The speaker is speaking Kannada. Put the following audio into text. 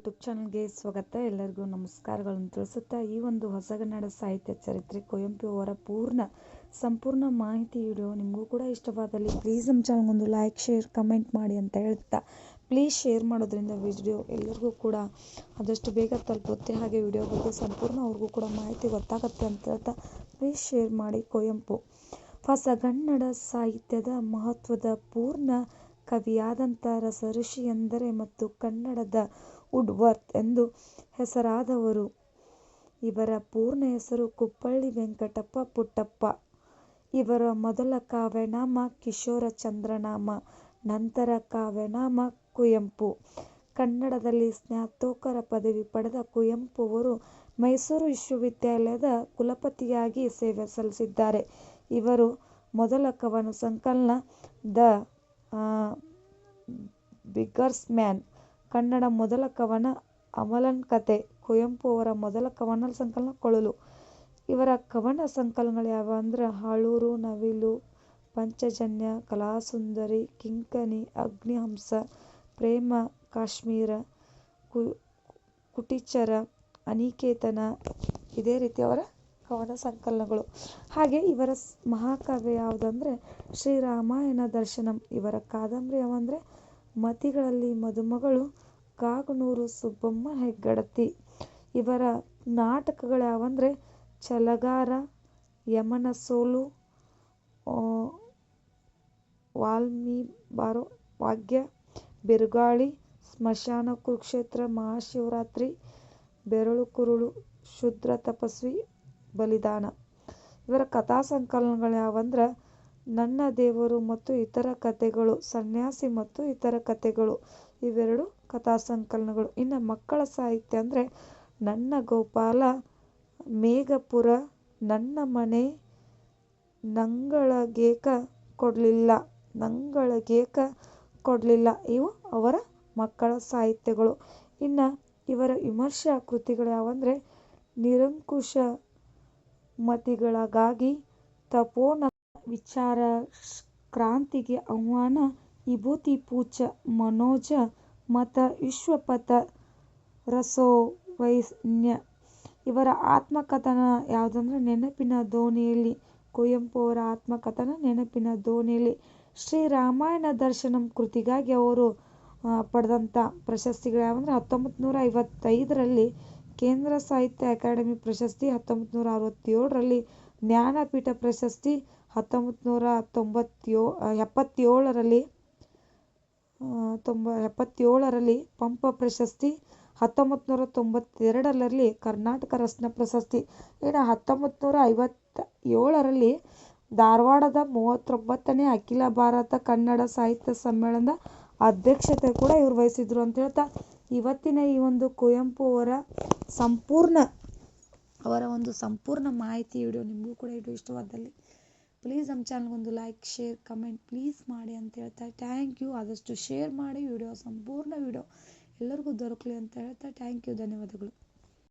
ಯೂಟ್ಯೂಬ್ ಚಾನಲ್ಗೆ ಸ್ವಾಗತ. ಎಲ್ಲರಿಗೂ ನಮಸ್ಕಾರಗಳನ್ನು ತಿಳಿಸುತ್ತಾ ಈ ಒಂದು ಹೊಸಗನ್ನಡ ಸಾಹಿತ್ಯ ಚರಿತ್ರೆ ಕುವೆಂಪು ಅವರ ಪೂರ್ಣ, ಸಂಪೂರ್ಣ ಮಾಹಿತಿ ವಿಡಿಯೋ ನಿಮಗೂ ಕೂಡ ಇಷ್ಟವಾದಲ್ಲಿ ಪ್ಲೀಸ್ ನಮ್ಮ ಚಾನಲ್ಗೊಂದು ಲೈಕ್ ಶೇರ್ ಕಮೆಂಟ್ ಮಾಡಿ ಅಂತ ಹೇಳ್ತಾ ಪ್ಲೀಸ್ ಶೇರ್ ಮಾಡೋದ್ರಿಂದ ವಿಡಿಯೋ ಎಲ್ಲರಿಗೂ ಕೂಡ ಆದಷ್ಟು ಬೇಗ ತಲುಪುತ್ತೆ. ಹಾಗೆ ವಿಡಿಯೋ ಬಗ್ಗೆ ಸಂಪೂರ್ಣ ಅವ್ರಿಗೂ ಕೂಡ ಮಾಹಿತಿ ಗೊತ್ತಾಗುತ್ತೆ ಅಂತ ಹೇಳ್ತಾ ಪ್ಲೀಸ್ ಶೇರ್ ಮಾಡಿ ಕುವೆಂಪು ಹೊಸಗನ್ನಡ ಸಾಹಿತ್ಯದ ಮಹತ್ವದ ಪೂರ್ಣ ಕವಿಯಾದಂಥ ರಸಋಷಿ ಎಂದರೆ ಮತ್ತು ಕನ್ನಡದ ವುಡ್ವರ್ತ್ ಎಂದು ಹೆಸರಾದವರು. ಇವರ ಪೂರ್ಣ ಹೆಸರು ಕುಪ್ಪಳ್ಳಿ ವೆಂಕಟಪ್ಪ ಪುಟ್ಟಪ್ಪ. ಇವರ ಮೊದಲ ಕಾವ್ಯನಾಮ ಕಿಶೋರ ಚಂದ್ರನಾಮ, ನಂತರ ಕಾವ್ಯನಾಮ ಕುವೆಂಪು ಕನ್ನಡದಲ್ಲಿ ಸ್ನಾತಕೋತ್ತರ ಪದವಿ ಪಡೆದ ಕುವೆಂಪು ಅವರು ಮೈಸೂರು ವಿಶ್ವವಿದ್ಯಾಲಯದ ಕುಲಪತಿಯಾಗಿ ಸೇವೆ ಸಲ್ಲಿಸಿದ್ದಾರೆ. ಇವರು ಮೊದಲ ಕವನ ಸಂಕಲನ ದ ಬಿಗರ್ಸ್ ಮ್ಯಾನ್ ಕನ್ನಡ ಮೊದಲ ಕವನ ಅಮಲನ್ ಕತೆ, ಕುವೆಂಪು ಅವರ ಮೊದಲ ಕವನ ಸಂಕಲನ ಕೊಳಲು. ಇವರ ಕವನ ಸಂಕಲನಗಳು ಯಾವ ಅಂದ್ರೆ ಹಾಳೂರು, ನವಿಲು, ಪಂಚಜನ್ಯ, ಕಲಾಸುಂದರಿ, ಕಿಂಕಣಿ, ಅಗ್ನಿಹಂಸ, ಪ್ರೇಮ, ಕಾಶ್ಮೀರ ಕುಟಿಚರ, ಅನಿಕೇತನ, ಇದೇ ರೀತಿ ಅವರ ಕವನ ಸಂಕಲನಗಳು. ಹಾಗೆ ಇವರ ಮಹಾಕಾವ್ಯ ಯಾವುದಂದ್ರೆ ಶ್ರೀರಾಮಾಯಣ ದರ್ಶನಂ. ಇವರ ಕಾದಂಬರಿ ಯಾವಂದರೆ ಮತಿಗಳಲ್ಲಿ ಮದುಮಗಳು ಕಾಗನೂರು ಸುಬ್ಬಮ್ಮ ಹೆಗ್ಗಡತಿ. ಇವರ ನಾಟಕಗಳು ಯಾವಂದರೆ ಛಲಗಾರ ಯಮನ ಸೋಲು ವಾಲ್ಮಿ ಬಾರೋ ವಾಗ್ಯ, ಬಿರುಗಾಳಿ, ಸ್ಮಶಾನ ಕುರುಕ್ಷೇತ್ರ, ಮಹಾಶಿವರಾತ್ರಿ, ಬೆರಳು ಕುರುಳು, ಶೂದ್ರ ತಪಸ್ವಿ, ಬಲಿದಾನ. ಇವರ ಕಥಾ ಸಂಕಲನಗಳು ಯಾವಂದ್ರೆ ನನ್ನ ದೇವರು ಮತ್ತು ಇತರ ಕಥೆಗಳು, ಸನ್ಯಾಸಿ ಮತ್ತು ಇತರ ಕಥೆಗಳು, ಇವೆರಡು ಕಥಾ ಸಂಕಲನಗಳು ಇನ್ನು ಮಕ್ಕಳ ಸಾಹಿತ್ಯ ಅಂದರೆ ನನ್ನ ಗೋಪಾಲ ಮೇಘಪುರ ನನ್ನ ಮನೆ ನಂಗಳಗೇಕ ಕೊಡಲಿಲ್ಲ ನಂಗಳಗೇಕ ಕೊಡಲಿಲ್ಲ. ಇವು ಅವರ ಮಕ್ಕಳ ಸಾಹಿತ್ಯಗಳು. ಇನ್ನು ಇವರ ವಿಮರ್ಶಾ ಕೃತಿಗಳು ಯಾವಂದರೆ ನಿರಂಕುಶ ಮತಿಗಳಿಗಾಗಿ ತಪೋನ ವಿಚಾರ ಕ್ರಾಂತಿಗೆ ಆಹ್ವಾನ ವಿಭೂತಿ ಪೂಚ ಮನೋಜ ಮತ, ವಿಶ್ವಪಥ ರಸೋವೈನ್ಯ ಇವರ ಆತ್ಮಕಥನ ಯಾವುದಂದ್ರೆ ನೆನಪಿನ ದೋಣಿಯಲ್ಲಿ ಕುವೆಂಪು ಅವರ ಆತ್ಮಕಥನ ನೆನಪಿನ ದೋಣಿಯಲ್ಲಿ. ಶ್ರೀ ರಾಮಾಯಣ ದರ್ಶನಂ ಕೃತಿಗಾಗಿ ಅವರು ಪಡೆದಂಥ ಪ್ರಶಸ್ತಿಗಳು ಯಾವಂದರೆ ಹತ್ತೊಂಬತ್ತು ನೂರ ಐವತ್ತೈದರಲ್ಲಿ ಕೇಂದ್ರ ಸಾಹಿತ್ಯ ಅಕಾಡೆಮಿ ಪ್ರಶಸ್ತಿ ಹತ್ತೊಂಬತ್ತು ನೂರ ಅರವತ್ತೇಳರಲ್ಲಿ ಜ್ಞಾನಪೀಠ ಪ್ರಶಸ್ತಿ ಹತ್ತೊಂಬತ್ತು ನೂರ ತೊಂಬತ್ತೇಳು ಎಪ್ಪತ್ತೇಳರಲ್ಲಿ ತೊಂಬ, ಎಪ್ಪತ್ತೇಳರಲ್ಲಿ ಪಂಪ ಪ್ರಶಸ್ತಿ ಹತ್ತೊಂಬತ್ತು ನೂರ ತೊಂಬತ್ತೆರಡರಲ್ಲಿ ಕರ್ನಾಟಕ ರತ್ನ ಪ್ರಶಸ್ತಿ, ಇನ್ನು ಹತ್ತೊಂಬತ್ತು ನೂರ ಐವತ್ತ ಏಳರಲ್ಲಿ ಧಾರವಾಡದ ಮೂವತ್ತೊಂಬತ್ತನೇ ಅಖಿಲ ಭಾರತ ಕನ್ನಡ ಸಾಹಿತ್ಯ ಸಮ್ಮೇಳನದ ಅಧ್ಯಕ್ಷತೆ ಕೂಡ ಇವ್ರು ವಹಿಸಿದ್ರು ಅಂತ ಹೇಳ್ತಾ, ಇವತ್ತಿನ ಈ ಒಂದು ಕುವೆಂಪು ಅವರ ಸಂಪೂರ್ಣ, ಅವರ ಒಂದು ಸಂಪೂರ್ಣ ಮಾಹಿತಿ ವಿಡಿಯೋ ನಿಮಗೂ ಕೂಡ ಇಡು ಇಷ್ಟವಾದಲ್ಲಿ ಪ್ಲೀಸ್ ನಮ್ಮ ಚಾನಲ್ಗೊಂದು ಲೈಕ್ ಶೇರ್ ಕಮೆಂಟ್ ಪ್ಲೀಸ್ ಮಾಡಿ ಅಂತ ಹೇಳ್ತಾ ಥ್ಯಾಂಕ್ ಯು ಆದಷ್ಟು ಶೇರ್ ಮಾಡಿ ವಿಡಿಯೋ ಸಂಪೂರ್ಣ ವಿಡಿಯೋ ಎಲ್ಲರಿಗೂ ದೊರಕಲಿ ಅಂತ ಹೇಳ್ತಾ ಥ್ಯಾಂಕ್ ಯು ಧನ್ಯವಾದಗಳು.